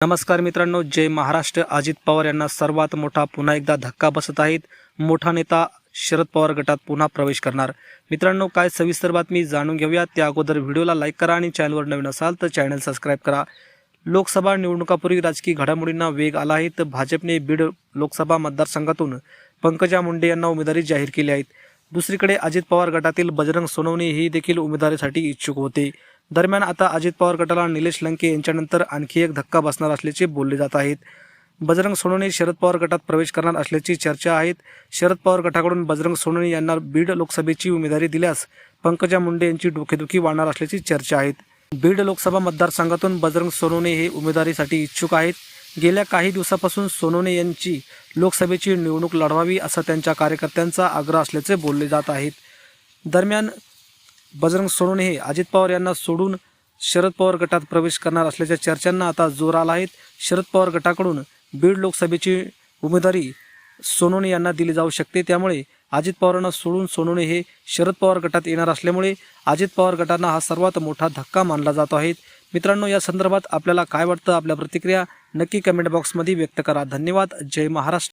नमस्कार मित्रांनो जय महाराष्ट्र. अजित पवार यांना सर्वात मोठा पुन्हा एकदा धक्का बसत आहेत. मोठा नेता शरद पवार गटात पुन्हा प्रवेश करणार. मित्रांनो काय सविस्तर बातमी जाणून घेऊया. त्या अगोदर व्हिडिओला लाईक करा आणि चॅनलवर नवीन असाल तर चॅनल सबस्क्राईब करा. लोकसभा निवडणुकापूर्वी राजकीय घडामोडींना वेग आला आहे. तर भाजपने बीड लोकसभा मतदारसंघातून पंकजा मुंडे यांना उमेदवारी जाहीर केली आहेत दुसरीकडे अजित पवार गटातील बजरंग सोनवणे ही देखील उमेदवारीसाठी इच्छुक होते. दरम्यान आता अजित पवार गटाला निलेश लंके यांच्यानंतर आणखी एक धक्का बसणार असल्याचे बोलले जात आहेत. बजरंग सोनवणे शरद पवार गटात प्रवेश करणार असल्याची चर्चा आहेत. शरद पवार गटाकडून बजरंग सोनवणे यांना बीड लोकसभेची उमेदवारी दिल्यास पंकजा मुंडे यांची डोकेदुखी वाढणार असल्याची चर्चा आहेत. बीड लोकसभा मतदारसंघातून बजरंग सोनवणे हे उमेदवारीसाठी इच्छुक आहेत. गेल्या काही दिवसापासून सोनोने यांची लोकसभेची निवडणूक लढवावी असा त्यांच्या कार्यकर्त्यांचा आग्रह असल्याचे बोलले जात आहेत. दरम्यान बजरंग सोनोने हे अजित पवार यांना सोडून शरद पवार गटात प्रवेश करणार असल्याच्या चर्चांना आता जोर आला आहे. शरद पवार गटाकडून बीड लोकसभेची उमेदवारी सोनोने यांना दिली जाऊ शकते. त्यामुळे अजित पवारांना सोडून सोनोने हे शरद पवार गटात येणार असल्यामुळे अजित पवार गटांना हा सर्वात मोठा धक्का मानला जातो आहे. मित्रांनो या संदर्भात आपल्याला काय वाटतं? आपल्या प्रतिक्रिया नक्की कमेंट बॉक्समध्ये व्यक्त करा. धन्यवाद. जय महाराष्ट्र.